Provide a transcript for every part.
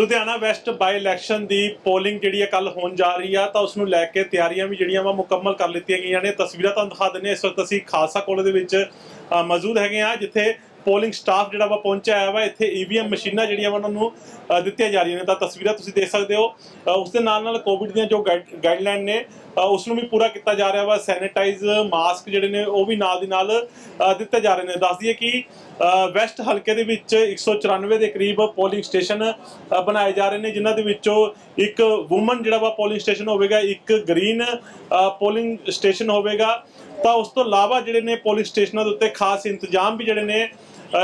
Ludhiana west by election ਦੀ polling ਜਿਹੜੀ ਹੈ ਕੱਲ ਹੋਣ ਜਾ ਰਹੀ ਆ, ਤਾਂ ਉਸ ਨੂੰ ਲੈ ਕੇ ਤਿਆਰੀਆਂ ਵੀ ਜਿਹੜੀਆਂ ਵਾ ਮੁਕੰਮਲ ਕਰ ਲਿੱਤੀਆਂ ਗਈਆਂ ਨੇ। ਤਸਵੀਰਾਂ ਤੁਹਾਨੂੰ ਦਿਖਾ ਦਿੰਨੇ ਇਸ ਵਕਤ ਅਸੀਂ ਖਾਲਸਾ ਕਾਲਜ ਦੇ ਵਿੱਚ ਮੌਜੂਦ ਹੈਗੇ ਆ ਜਿੱਥੇ ਪੋਲਿੰਗ ਸਟਾਫ ਜਿਹੜਾ ਵਾ ਪਹੁੰਚਿਆ ਹੋਇਆ ਵਾ ਇੱਥੇ ਈਵੀਐਮ ਮਸ਼ੀਨਾਂ ਜਿਹੜੀਆਂ ਵਾ ਉਹਨਾਂ ਨੂੰ ਦਿੱਤੀਆਂ ਜਾ ਰਹੀਆਂ ਨੇ। ਤਾਂ ਤਸਵੀਰਾਂ ਤੁਸੀਂ ਦੇਖ ਸਕਦੇ ਹੋ। ਉਸ ਦੇ ਨਾਲ ਨਾਲ ਕੋਵਿਡ ਦੀਆਂ ਜੋ ਗਾਈਡਲਾਈਨ ਨੇ ਅ, ਉਸ ਨੂੰ ਵੀ ਪੂਰਾ ਕੀਤਾ ਜਾ ਰਿਹਾ ਵਾ। ਸੈਨੀਟਾਈਜ਼ ਮਾਸਕ ਜਿਹੜੇ ਨੇ ਉਹ ਵੀ ਨਾਲ ਦੀ ਨਾਲ ਦਿੱਤੇ ਜਾ ਰਹੇ ਨੇ। ਦੱਸ ਦਈਏ ਕਿ ਵੈਸਟ ਹਲਕੇ ਦੇ ਵਿੱਚ 194 ਦੇ ਕਰੀਬ ਪੋਲਿੰਗ ਸਟੇਸ਼ਨ ਬਣਾਏ ਜਾ ਰਹੇ ਨੇ ਜਿਨ੍ਹਾਂ ਦੇ ਵਿੱਚੋਂ ਇੱਕ ਔਮਨ ਜਿਹੜਾ ਵਾ ਪੋਲਿੰਗ ਸਟੇਸ਼ਨ ਹੋਵੇਗਾ ਇੱਕ ਗ੍ਰੀਨ ਪੋਲਿੰਗ ਸਟੇਸ਼ਨ ਹੋਵੇਗਾ। ਤਾਂ ਉਸ ਤੋਂ ਇਲਾਵਾ ਜਿਹੜੇ ਨੇ ਪੋਲਿੰਗ ਸਟੇਸ਼ਨਾਂ ਦੇ ਉੱਤੇ ਖਾਸ ਇੰਤਜ਼ਾਮ ਵੀ ਜਿਹੜੇ ਨੇ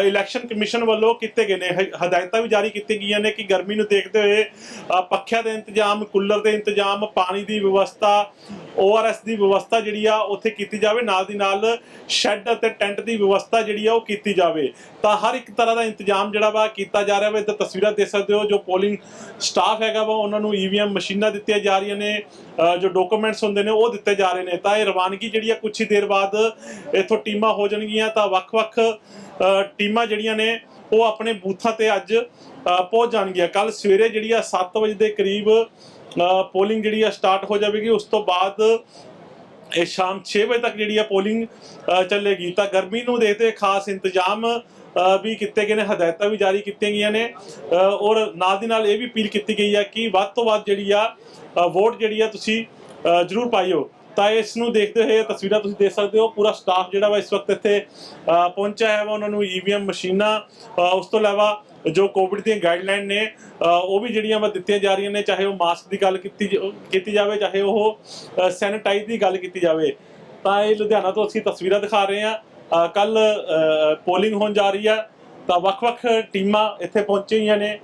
ਇਲੈਕਸ਼ਨ ਕਮਿਸ਼ਨ ਵੱਲੋਂ ਕੀਤੇ ਗਏ ਨੇ। ਹਦਾਇਤਾਂ ਵੀ ਜਾਰੀ ਕੀਤੀਆਂ ਗਈਆਂ ਨੇ ਕਿ ਗਰਮੀ ਨੂੰ ਦੇਖਦੇ ਹੋਏ ਅ, ਪੱਖਿਆਂ ਦੇ ਇੰਤਜ਼ਾਮ ਕੂਲਰ ਦੇ ਇੰਤਜ਼ਾਮ ਪਾਣੀ ਦੀ ਵਿਵਸਥਾ ORS ਦੀ ਵਿਵਸਥਾ ਜਿਹੜੀ ਆ ਉੱਥੇ ਕੀਤੀ ਜਾਵੇ, ਨਾਲ ਦੀ ਨਾਲ ਸ਼ੈੱਡ ਅਤੇ ਟੈਂਟ ਦੀ ਵਿਵਸਥਾ ਜਿਹੜੀ ਆ ਉਹ ਕੀਤੀ ਜਾਵੇ। ਤਾਂ ਹਰ ਇੱਕ ਤਰ੍ਹਾਂ ਦਾ ਇੰਤਜ਼ਾਮ ਜਿਹੜਾ ਵਾ ਕੀਤਾ ਜਾ ਰਿਹਾ ਵਾ, ਇੱਧਰ ਤਸਵੀਰਾਂ ਦੇਖ ਸਕਦੇ ਹੋ, ਜੋ ਪੋਲਿੰਗ ਸਟਾਫ ਹੈਗਾ ਵਾ, ਉਹਨਾਂ ਨੂੰ ਈਵੀਐਮ ਮਸ਼ੀਨਾਂ ਦਿੱਤੀਆਂ ਜਾ ਰਹੀਆਂ ਨੇ ਜੋ ਡਾਕੂਮੈਂਟਸ ਹੁੰਦੇ ਨੇ ਉਹ ਦਿੱਤੇ ਜਾ ਰਹੇ ਨੇ। ਤਾਂ ਇਹ ਰਵਾਨਗੀ ਜਿਹੜੀ ਆ ਕੁਛ ਹੀ ਦੇਰ ਬਾਅਦ ਇੱਥੋਂ ਟੀਮਾਂ ਹੋ ਜਾਣਗੀਆਂ। ਤਾਂ ਵੱਖ-ਵੱਖ ਟੀਮਾਂ ਜਿਹੜੀਆਂ ਨੇ, ਉਹ ਆਪਣੇ ਬੂਥਾਂ ਤੇ ਅੱਜ ਪਹੁੰਚ ਜਾਣਗੀਆਂ। ਕੱਲ ਸਵੇਰੇ ਜਿਹੜੀ ਆ 7 ਵਜੇ ਦੇ ਕਰੀਬ ਪੋਲਿੰਗ ਜਿਹੜੀ ਆ ਸਟਾਰਟ ਹੋ ਜਾਵੇਗੀ, ਉਸ ਤੋਂ ਬਾਅਦ ਇਹ ਸ਼ਾਮ 6 ਵਜੇ ਤੱਕ ਜਿਹੜੀ ਆ ਪੋਲਿੰਗ ਚੱਲੇਗੀ। ਤਾਂ ਗਰਮੀ ਨੂੰ ਦੇਖਦੇ ਖਾਸ ਇੰਤਜ਼ਾਮ ਵੀ ਕੀਤੇ ਗਏ ਨੇ, ਹਦਾਇਤਾਂ ਵੀ ਜਾਰੀ ਕੀਤੀਆਂ ਗਈਆਂ ਨੇ। ਔਰ ਨਾਲ ਦੀ ਨਾਲ ਇਹ ਵੀ ਅਪੀਲ ਕੀਤੀ ਗਈ ਆ ਕਿ ਵੱਧ ਤੋਂ ਵੱਧ ਜਿਹੜੀ ਆ ਵੋਟ ਜਿਹੜੀ ਆ ਤੁਸੀਂ ਜ਼ਰੂਰ ਪਾਈਓ ਤਾਂ ਇਸ ਨੂੰ ਦੇਖਦੇ ਹੋਏ ਇਹ ਤਸਵੀਰਾਂ ਤੁਸੀਂ ਦੇਖ ਸਕਦੇ ਹੋ, ਪੂਰਾ ਸਟਾਫ ਜਿਹੜਾ ਵਾ ਇਸ ਵਕਤ ਇੱਥੇ ਪਹੁੰਚਿਆ ਹੈ ਵਾ। ਉਹਨਾਂ ਨੂੰ ਈਵੀਐਮ ਮਸ਼ੀਨਾਂ ਉਸ ਤੋਂ ਇਲਾਵਾ ਜੋ ਕੋਵਿਡ ਦੀਆਂ ਗਾਈਡਲਾਈਨ ਨੇ ਉਹ ਵੀ ਜਿਹੜੀਆਂ ਵਾ ਦਿੱਤੀਆਂ ਜਾ ਰਹੀਆਂ ਨੇ, ਚਾਹੇ ਉਹ ਮਾਸਕ ਦੀ ਗੱਲ ਕੀਤੀ ਕੀਤੀ ਜਾਵੇ, ਚਾਹੇ ਉਹ ਸੈਨੀਟਾਈਜ਼ ਦੀ ਗੱਲ ਕੀਤੀ ਜਾਵੇ। ਤਾਂ ਇਹ ਲੁਧਿਆਣਾ ਤੋਂ ਅਸੀਂ ਤਸਵੀਰਾਂ ਦਿਖਾ ਰਹੇ ਹਾਂ। ਕੱਲ ਪੋਲਿੰਗ ਹੋਣ ਜਾ ਰਹੀ ਹੈ ਤਾਂ ਵੱਖ-ਵੱਖ ਟੀਮਾਂ ਇੱਥੇ ਪਹੁੰਚੀਆਂ ਨੇ।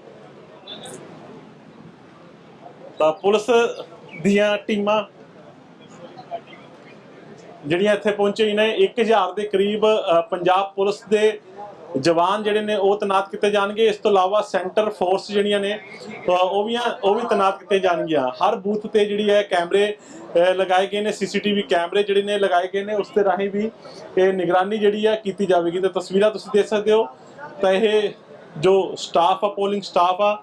ਤਾਂ ਪੁਲਿਸ ਦੀਆਂ ਟੀਮਾਂ ਜਿਹੜੀਆਂ ਇੱਥੇ ਪਹੁੰਚੇ ਨੇ 1000 ਦੇ ਕਰੀਬ ਪੰਜਾਬ ਪੁਲਿਸ ਦੇ ਜਵਾਨ ਜਿਹੜੇ ਨੇ, ਉਹ ਤਨਾਤ ਕੀਤੇ ਜਾਣਗੇ। ਇਸ ਤੋਂ ਇਲਾਵਾ ਸੈਂਟਰ ਫੋਰਸ ਜਿਹੜੀਆਂ ਨੇ ਉਹ ਵੀ ਉਹ ਵੀ ਤਨਾਤ ਕੀਤੇ ਜਾਣਗੀਆਂ। ਹਰ ਬੂਥ ਤੇ ਜਿਹੜੀ ਹੈ ਕੈਮਰੇ ਲਗਾਏ ਗਏ ਨੇ, ਸੀਸੀਟੀਵੀ ਕੈਮਰੇ ਜਿਹੜੇ ਨੇ, ਲਗਾਏ ਗਏ ਨੇ। ਉਸ ਦੇ ਰਾਹੀਂ ਵੀ ਇਹ ਨਿਗਰਾਨੀ ਜਿਹੜੀ ਹੈ ਕੀਤੀ ਜਾਵੇਗੀ। ਤੇ ਤਸਵੀਰਾਂ ਤੁਸੀਂ ਦੇਖ ਸਕਦੇ ਹੋ। ਤਾਂ ਇਹ ਜੋ ਸਟਾਫ ਆ, ਪੋਲਿੰਗ ਸਟਾਫ ਆ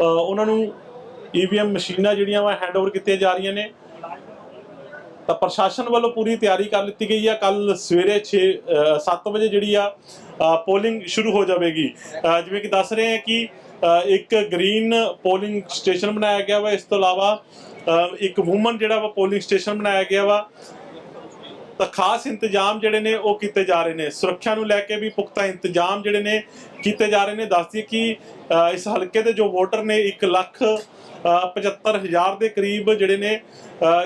ਉਹਨਾਂ ਨੂੰ ਈਵੀਐਮ ਮਸ਼ੀਨਾਂ ਜਿਹੜੀਆਂ ਵਾ ਹੈਂਡਓਵਰ ਕੀਤੀਆਂ ਜਾ ਰਹੀਆਂ ਨੇ। ਤਾਂ ਪ੍ਰਸ਼ਾਸਨ ਵੱਲੋਂ ਪੂਰੀ ਤਿਆਰੀ ਕਰ ਲਿੱਤੀ ਗਈ ਆ। ਕੱਲ ਸਵੇਰੇ 6 7 ਵਜੇ ਜਿਹੜੀ ਆ ਪੋਲਿੰਗ ਸ਼ੁਰੂ ਹੋ ਜਾਵੇਗੀ। ਜਿਵੇਂ ਕਿ ਦੱਸ ਰਹੇ ਹਾਂ ਕਿ ਇੱਕ ਗ੍ਰੀਨ ਪੋਲਿੰਗ ਸਟੇਸ਼ਨ ਬਣਾਇਆ ਗਿਆ ਵਾ। ਇਸ ਤੋਂ ਇਲਾਵਾ ਇੱਕ ਵੂਮਨ ਜਿਹੜਾ ਵਾ ਪੋਲਿੰਗ ਸਟੇਸ਼ਨ ਬਣਾਇਆ ਗਿਆ ਵਾ। ਤਾਂ ਖਾਸ ਇੰਤਜ਼ਾਮ ਜਿਹੜੇ ਨੇ ਉਹ ਕੀਤੇ ਜਾ ਰਹੇ ਨੇ। ਸੁਰੱਖਿਆ ਨੂੰ ਲੈ ਕੇ ਵੀ ਪੁਖਤਾ ਇੰਤਜ਼ਾਮ ਜਿਹੜੇ ਨੇ ਕੀਤੇ ਜਾ ਰਹੇ ਨੇ। ਦੱਸਦੀ ਕਿ ਇਸ ਹਲਕੇ ਦੇ ਜੋ ਵੋਟਰ ਨੇ 1 ਲੱਖ ਅ, 75000 ਦੇ ਕਰੀਬ ਜਿਹੜੇ ਨੇ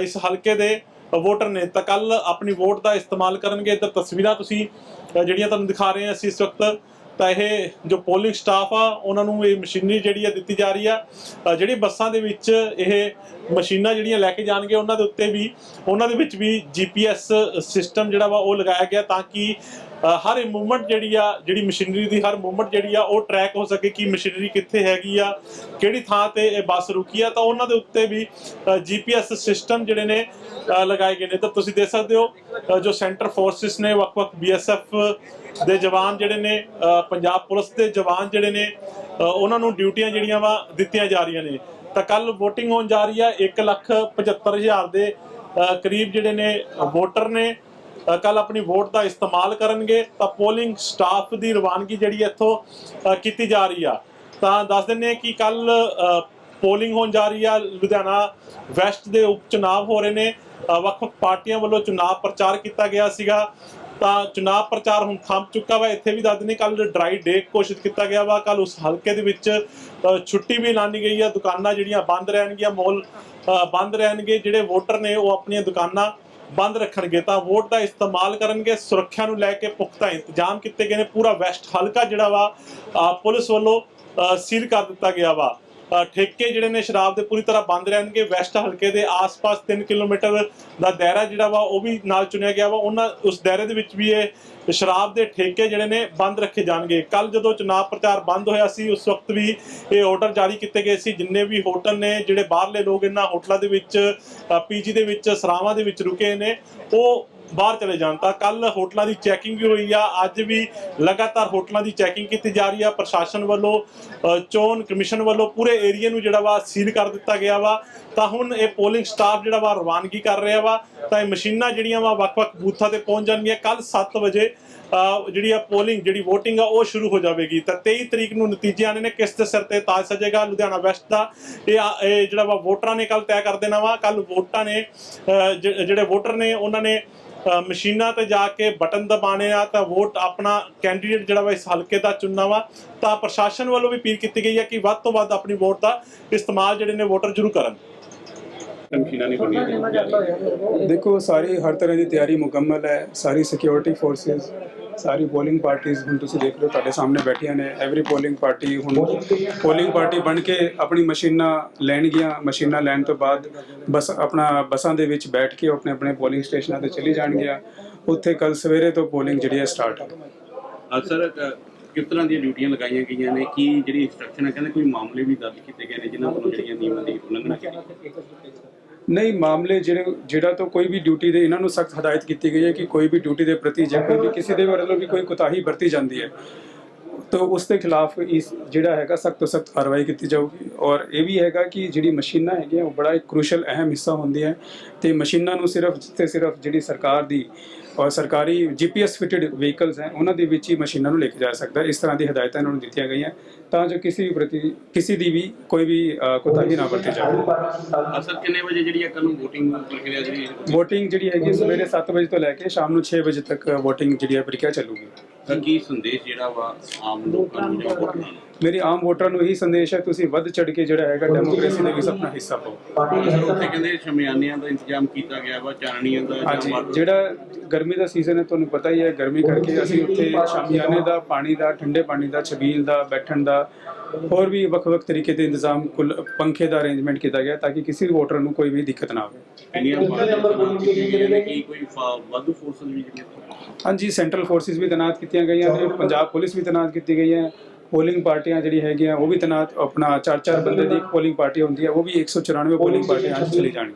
ਇਸ ਹਲਕੇ ਦੇ ਵੋਟਰ ਨੇ, ਤਾਂ ਕੱਲ ਆਪਣੀ ਵੋਟ ਦਾ ਇਸਤੇਮਾਲ ਕਰਨਗੇ। ਇੱਧਰ ਤਸਵੀਰਾਂ ਤੁਸੀਂ ਜਿਹੜੀਆਂ ਤੁਹਾਨੂੰ ਦਿਖਾ ਰਹੇ ਹਾਂ ਅਸੀਂ ਇਸ ਵਕਤ, ਤਾਂ ਇਹ ਜੋ ਪੋਲਿੰਗ ਸਟਾਫ ਆ, ਉਹਨਾਂ ਨੂੰ ਇਹ ਮਸ਼ੀਨਰੀ ਜਿਹੜੀ ਆ ਦਿੱਤੀ ਜਾ ਰਹੀ ਆ। ਜਿਹੜੀ ਬੱਸਾਂ ਦੇ ਵਿੱਚ ਇਹ ਮਸ਼ੀਨਾਂ ਜਿਹੜੀਆਂ ਲੈ ਕੇ ਜਾਣਗੇ, ਉਹਨਾਂ ਦੇ ਉੱਤੇ ਵੀ, ਉਹਨਾਂ ਦੇ ਵਿੱਚ ਵੀ ਜੀਪੀਐਸ ਸਿਸਟਮ ਜਿਹੜਾ ਵਾ ਉਹ ਲਗਾਇਆ ਗਿਆ ਤਾਂ ਕਿ ਹਰ ਮੂਵਮੈਂਟ ਜਿਹੜੀ ਆ, ਜਿਹੜੀ ਮਸ਼ੀਨਰੀ ਦੀ ਹਰ ਮੂਵਮੈਂਟ ਜਿਹੜੀ ਆ, ਉਹ ਟਰੈਕ ਹੋ ਸਕੇ ਕਿ ਮਸ਼ੀਨਰੀ ਕਿੱਥੇ ਹੈਗੀ ਆ, ਕਿਹੜੀ ਥਾਂ ਤੇ ਇਹ ਬੱਸ ਰੁਕੀ ਆ, ਤਾਂ ਉਹਨਾਂ ਦੇ ਉੱਤੇ ਵੀ ਜੀਪੀਐਸ ਸਿਸਟਮ ਜਿਹੜੇ ਨੇ ਲਗਾਏ ਗਏ ਨੇ। ਤਾਂ ਤੁਸੀਂ ਦੇਖ ਸਕਦੇ ਹੋ ਜੋ ਸੈਂਟਰ ਫੋਰਸਿਸ ਨੇ, ਵੱਖ-ਵੱਖ ਬੀਐਸਐਫ ਦੇ ਜਵਾਨ ਜਿਹੜੇ ਨੇ ਪੰਜਾਬ ਪੁਲਿਸ ਦੇ ਜਵਾਨ ਜਿਹੜੇ ਨੇ ਉਹਨਾਂ ਨੂੰ ਡਿਊਟੀਆਂ ਜਿਹੜੀਆਂ ਵਾ ਦਿੱਤੀਆਂ ਜਾ ਰਹੀਆਂ ਨੇ। ਤਾਂ ਕੱਲ VOTING ਹੋਣ ਜਾ ਰਹੀ ਆ 175000 ਦੇ ਕਰੀਬ ਜਿਹੜੇ ਨੇ ਵੋਟਰ ਨੇ ਕੱਲ ਆਪਣੀ ਵੋਟ ਦਾ ਇਸਤੇਮਾਲ ਕਰਨਗੇ, ਤਾਂ ਪੋਲਿੰਗ ਸਟਾਫ ਦੀ ਰਵਾਨਗੀ ਜਿਹੜੀ ਇੱਥੋਂ ਕੀਤੀ ਜਾ ਰਹੀ ਆ। ਤਾਂ ਦੱਸ ਦਿੰਨੇ ਕਿ ਕੱਲ ਪੋਲਿੰਗ ਹੋਣ ਜਾ ਰਹੀ ਆ। ਲੁਧਿਆਣਾ ਵੈਸਟ ਦੇ ਉਪ ਚੁਣਾਵ ਹੋ ਰਹੇ ਨੇ। ਵੱਖ-ਵੱਖ ਪਾਰਟੀਆਂ ਵੱਲੋਂ ਚੁਣਾਵ ਪ੍ਰਚਾਰ ਕੀਤਾ ਗਿਆ ਸੀਗਾ। ਤਾਂ ਚੁਣਾਵ ਪ੍ਰਚਾਰ ਹੁਣ ਥੰਮ ਚੁੱਕਾ ਵਾ। ਇੱਥੇ ਵੀ ਦੱਸ ਦਿੰਨੇ ਕੱਲ ਡਰਾਈ ਡੇ ਘੋਸ਼ਿਤ ਕੀਤਾ ਗਿਆ ਵਾ। ਕੱਲ ਉਸ ਹਲਕੇ ਦੇ ਵਿੱਚ ਛੁੱਟੀ ਵੀ ਐਲਾਨੀ ਗਈ ਆ। ਦੁਕਾਨਾਂ ਜਿਹੜੀਆਂ ਬੰਦ ਰਹਿਣਗੀਆਂ, ਮੋਲ ਬੰਦ ਰਹਿਣਗੇ। ਜਿਹੜੇ ਵੋਟਰ ਨੇ ਉਹ ਆਪਣੀਆਂ ਦੁਕਾਨਾਂ ਬੰਦ ਰੱਖਣਗੇ ਤਾਂ ਵੋਟ ਦਾ ਇਸਤੇਮਾਲ ਕਰਨਗੇ, ਸੁਰੱਖਿਆ ਨੂੰ ਲੈ ਕੇ ਪੁਖਤਾ ਇੰਤਜ਼ਾਮ ਕੀਤੇ ਗਏ ਨੇ, ਪੂਰਾ ਵੈਸਟ ਹਲਕਾ ਜਿਹੜਾ ਵਾ ਪੁਲਿਸ ਵੱਲੋਂ ਸੀਲ ਕਰ ਦਿੱਤਾ ਗਿਆ ਵਾ। ਠੇਕੇ ਜਿਹੜੇ ਨੇ ਸ਼ਰਾਬ ਦੇ ਪੂਰੀ ਤਰ੍ਹਾਂ ਬੰਦ ਰਹਿਣਗੇ, ਵੈਸਟ ਹਲਕੇ ਦੇ ਆਸ-ਪਾਸ 3 ਕਿਲੋਮੀਟਰ ਦਾ ਦਾਇਰਾ ਜਿਹੜਾ ਵਾ, ਉਹ ਵੀ ਨਾਲ ਚੁਣਿਆ ਗਿਆ ਵਾ। ਉਹਨਾਂ, ਉਸ ਦਾਇਰੇ ਦੇ ਵਿੱਚ ਵੀ ਇਹ ਸ਼ਰਾਬ ਦੇ ਠੇਕੇ ਜਿਹੜੇ ਨੇ ਬੰਦ ਰੱਖੇ ਜਾਣਗੇ। ਕੱਲ ਜਦੋਂ ਚੁਣਾਵ ਪ੍ਰਚਾਰ ਬੰਦ ਹੋਇਆ ਸੀ, ਉਸ ਵਕਤ ਵੀ ਇਹ ਆਰਡਰ ਜਾਰੀ ਕੀਤੇ ਗਏ ਸੀ। ਜਿੰਨੇ ਵੀ ਹੋਟਲ ਨੇ, ਜਿਹੜੇ ਬਾਹਰਲੇ ਲੋਕ ਇਹਨਾਂ ਹੋਟਲਾਂ ਦੇ ਵਿੱਚ ਪੀਜੀ ਦੇ ਵਿੱਚ, ਸਰਾਵਾਂ ਦੇ ਵਿੱਚ ਰੁਕੇ ਨੇ, ਉਹ ਬਾਹਰ ਚਲੇ ਜਾਣ ਤਾਂ ਕੱਲ ਹੋਟਲਾਂ ਦੀ ਚੈਕਿੰਗ ਵੀ ਹੋਈ ਆ। ਅੱਜ ਵੀ ਲਗਾਤਾਰ ਹੋਟਲਾਂ ਦੀ ਚੈਕਿੰਗ ਕੀਤੀ ਜਾ ਰਹੀ ਆ। ਪ੍ਰਸ਼ਾਸਨ ਵੱਲੋਂ ਚੋਣ ਕਮਿਸ਼ਨ ਵੱਲੋਂ ਪੂਰੇ ਏਰੀਆ ਨੂੰ ਜਿਹੜਾ ਵਾ ਸੀਲ ਕਰ ਦਿੱਤਾ ਗਿਆ ਵਾ। ਤਾਂ ਹੁਣ ਇਹ ਪੋਲਿੰਗ ਸਟਾਫ ਜਿਹੜਾ ਵਾ ਰਵਾਨਗੀ ਕਰ ਰਿਹਾ ਵਾ। ਤਾਂ ਇਹ ਮਸ਼ੀਨਾਂ ਜਿਹੜੀਆਂ ਵਾ ਵੱਖ-ਵੱਖ ਬੂਥਾਂ ਤੇ ਪਹੁੰਚ ਜਾਣਗੀਆਂ। ਕੱਲ 7 ਵਜੇ ਜਿਹੜੀ ਆ ਪੋਲਿੰਗ, ਜਿਹੜੀ VOTING ਆ, ਉਹ ਸ਼ੁਰੂ ਹੋ ਜਾਵੇਗੀ। ਤਾਂ 23 ਤਰੀਕ ਨੂੰ ਨਤੀਜੇ ਆਣੇ ਨੇ ਕਿਸ ਦੇ ਸਿਰ ਤੇ ਤਾਜ ਸਜੇਗਾ ਲੁਧਿਆਣਾ ਵੈਸਟ ਦਾ। ਇਹ ਜਿਹੜਾ ਵਾ ਵੋਟਰਾਂ ਨੇ ਕੱਲ ਤੈਅ ਕਰ ਦੇਣਾ ਵਾ। ਕੱਲ ਵੋਟਾਂ ਨੇ ਜਿਹੜੇ ਵੋਟਰ ਨੇ, ਉਹਨਾਂ ਨੇ ਮਸ਼ੀਨਾਂ ਤੇ ਜਾ ਕੇ ਬਟਨ ਦਬਾਣੇ ਆ ਤਾਂ ਵੋਟ ਆਪਣਾ ਕੈਂਡੀਡੇਟ ਜਿਹੜਾ ਵਾ ਇਸ ਹਲਕੇ ਦਾ ਚੁਣਨਾ ਵਾ। ਤਾਂ ਪ੍ਰਸ਼ਾਸਨ ਵੱਲੋਂ ਵੀ ਅਪੀਲ ਕੀਤੀ ਗਈ ਹੈ ਕਿ ਵੱਧ ਤੋਂ ਵੱਧ ਆਪਣੀ ਵੋਟ ਦਾ ਇਸਤੇਮਾਲ ਜਿਹੜੇ ਨੇ ਵੋਟਰ ਜ਼ਰੂਰ ਕਰਨ। ਮਸ਼ੀਨਾਂ ਨਹੀਂ ਬਣੀਆਂ ਦੇਖੋ ਸਾਰੀ ਹਰ ਤਰ੍ਹਾਂ ਦੀ ਤਿਆਰੀ ਮੁਕੰਮਲ ਹੈ ਸਾਰੀ ਸਿਕਿਉਰਿਟੀ ਫੋਰਸਸ ਸਾਰੀ ਪੋਲਿੰਗ ਪਾਰਟੀਆਂ ਹੁਣ ਤੁਸੀਂ ਦੇਖ ਰਹੇ ਹੋ ਤੁਹਾਡੇ ਸਾਹਮਣੇ ਬੈਠੀਆਂ ਨੇ ਐਵਰੀ ਪੋਲਿੰਗ ਪਾਰਟੀ ਹੁਣ ਪੋਲਿੰਗ ਪਾਰਟੀ ਬਣ ਕੇ ਆਪਣੀ ਮਸ਼ੀਨਾਂ ਲੈਣਗੀਆਂ ਮਸ਼ੀਨਾਂ ਲੈਣ ਤੋਂ ਬਾਅਦ ਬਸ ਆਪਣਾ ਬੱਸਾਂ ਦੇ ਵਿੱਚ ਬੈਠ ਕੇ ਆਪਣੇ ਆਪਣੇ ਪੋਲਿੰਗ ਸਟੇਸ਼ਨਾਂ ਤੇ ਚਲੀ ਜਾਣਗੀਆਂ ਉੱਥੇ ਕੱਲ ਸਵੇਰੇ ਤੋਂ ਪੋਲਿੰਗ ਜਿਹੜੀ ਹੈ ਸਟਾਰਟ ਹੈ ਸਰ ਕਿਸ ਤਰ੍ਹਾਂ ਦੀਆਂ ਡਿਊਟੀਆਂ ਲਗਾਈਆਂ ਗਈਆਂ ਨੇ? ਕੀ ਜਿਹੜੀ ਇੰਸਟਰਕਸ਼ਨ ਹੈ, ਕਹਿੰਦੇ ਕੋਈ ਮਾਮਲੇ ਵੀ ਦਰਜ ਕੀਤੇ ਗਏ ਨੇ ਜਿਨ੍ਹਾਂ ਵੱਲੋਂ ਜਿਹੜੀਆਂ ਨਿਯਮਾਂ ਦੀ ਉਲੰਘਣਾ ਕੀਤੀ ਨਹੀਂ, ਮਾਮਲੇ ਜਿਹੜੇ, ਜਿਹੜਾ ਤੋਂ ਕੋਈ ਵੀ ਡਿਊਟੀ ਦੇ ਇਹਨਾਂ ਨੂੰ ਸਖਤ ਹਦਾਇਤ ਕੀਤੀ ਗਈ ਹੈ ਕਿ ਕੋਈ ਵੀ ਡਿਊਟੀ ਦੇ ਪ੍ਰਤੀ ਜੇ ਕੋਈ ਵੀ ਕਿਸੇ ਦੇ ਵੱਲੋਂ ਵੀ ਕੋਈ ਕੁਤਾਹੀ ਵਰਤੀ ਜਾਂਦੀ ਹੈ। ਤਾਂ ਉਸ ਦੇ ਖਿਲਾਫ ਇਸ ਜਿਹੜਾ ਹੈਗਾ ਸਖਤ ਤੋਂ ਸਖਤ ਕਾਰਵਾਈ ਕੀਤੀ ਜਾਊਗੀ। ਔਰ ਇਹ ਵੀ ਹੈਗਾ ਕਿ ਜਿਹੜੀ ਮਸ਼ੀਨਾਂ ਹੈਗੀਆਂ ਉਹ ਬੜਾ ਇੱਕ ਕ੍ਰੂਸ਼ਲ ਅਹਿਮ ਹਿੱਸਾ ਹੁੰਦੀ ਹੈ ਤੇ ਮਸ਼ੀਨਾਂ ਨੂੰ ਸਿਰਫ ਤੇ ਸਿਰਫ ਜਿਹੜੀ ਸਰਕਾਰ ਦੀ ਔਰ ਸਰਕਾਰੀ ਜੀਪੀਐਸ ਫਿਟਡ ਵਹੀਕਲਸ ਹੈ ਉਹਨਾਂ ਦੇ ਵਿੱਚ ਹੀ ਮਸ਼ੀਨਾਂ ਨੂੰ ਲੈ ਕੇ ਜਾ ਸਕਦਾ। ਇਸ ਤਰ੍ਹਾਂ ਦੀ ਹਦਾਇਤਾਂ ਇਹਨਾਂ ਨੂੰ ਦਿੱਤੀਆਂ ਗਈਆਂ। ਤਾਂ ਜੋ ਕਿਸੇ ਵੀ ਪ੍ਰਤੀ ਕਿਸੇ ਦੀ ਵੀ ਕੋਈ ਵੀ ਕੁਤਾਹੀ ਨਾ ਵਰਤੀ ਜਾਵੇ। ਸਰ ਕਿੰਨੇ ਵਜੇ ਜਿਹੜੀ ਕੱਲ ਨੂੰ VOTING ਪ੍ਰਕਿਰਿਆ ਜਿਹੜੀ VOTING ਜਿਹੜੀ ਹੈਗੀ ਸਵੇਰੇ 7 ਵਜੇ ਤੋਂ ਲੈ ਕੇ ਸ਼ਾਮ ਨੂੰ 6 ਵਜੇ ਤੱਕ VOTING ਜਿਹੜੀ ਹੈ ਪ੍ਰਕਿਰਿਆ ਚੱਲੂਗੀ। ਤਾਂ ਕੀ ਸੰਦੇਸ਼ ਜਿਹੜਾ ਵਾ ਆਮ ਲੋਕਾਂ ਨੂੰ ਜਾਂ ਵੋਟਰਾਂ ਨੂੰ ਮੇਰੀ ਆਮ ਵੋਟਰਾਂ ਨੂੰ ਇਹੀ ਸੰਦੇਸ਼ ਹੈ ਤੁਸੀਂ ਵੱਧ ਚੜ ਕੇ ਜਿਹੜਾ ਹੈਗਾ ਡੈਮੋਕ੍ਰੇਸੀ ਦੇ ਵਿੱਚ ਆਪਣਾ ਹਿੱਸਾ ਪਾਓ। ਉੱਥੇ ਕਹਿੰਦੇ ਸ਼ਮਿਆਨਿਆਂ ਦਾ ਇੰਤਜ਼ਾਮ ਕੀਤਾ ਗਿਆ ਵਾ ਚਾਨਣੀਆਂ ਦਾ ਜਾਂ ਹਾਂਜੀ ਮਾਰ- ਜਿਹੜਾ ਗਰਮੀ ਦਾ ਸੀਜ਼ਨ ਹੈ ਤੁਹਾਨੂੰ ਪਤਾ ਹੀ ਹੈ ਗਰਮੀ ਕਰਕੇ ਅਸੀਂ ਉੱਥੇ ਸ਼ਾਮਿਆਨੇ ਦਾ ਪਾਣੀ ਦਾ ਠੰਡੇ ਪਾਣੀ ਦਾ ਛਬੀਲ ਦਾ ਬੈਠਣ ਦਾ ਹੋਰ ਵੀ ਵੱਖ-ਵੱਖ ਤਰੀਕੇ ਦੇ ਇੰਤਜ਼ਾਮ ਕੁੱਲ ਪੰਖੇ ਦਾ ਅਰੇਂਜਮੈਂਟ ਕੀਤਾ ਗਿਆ ਤਾਂ ਕਿ ਕਿਸੇ ਵੀ ਵੋਟਰ ਨੂੰ ਕੋਈ ਵੀ ਦਿੱਕਤ ਨਾ ਆਵੇ। ਕੀ ਕੋਈ ਵਾਧੂ ਫੋਰਸਸ ਵੀ ਹਾਂਜੀ ਸੈਂਟਰਲ ਫੋਰਸਿਸ ਵੀ ਤੈਨਾਤ ਕੀਤੀਆਂ ਗਈਆਂ ਨੇ ਪੰਜਾਬ ਪੁਲਿਸ ਵੀ ਤੈਨਾਤ ਕੀਤੀ ਗਈ ਹੈ। ਪੋਲਿੰਗ ਪਾਰਟੀਆਂ ਜਿਹੜੀ ਹੈਗੀਆਂ ਉਹ ਵੀ ਤੈਨਾਤ ਆਪਣਾ ਚਾਰ ਚਾਰ ਬੰਦੇ ਦੀ ਇੱਕ ਪੋਲਿੰਗ ਪਾਰਟੀ ਹੁੰਦੀ ਹੈ ਉਹ ਵੀ 194 ਪੋਲਿੰਗ ਪਾਰਟੀਆਂ ਅੱਜ ਚਲੀ ਜਾਣਗੀਆਂ।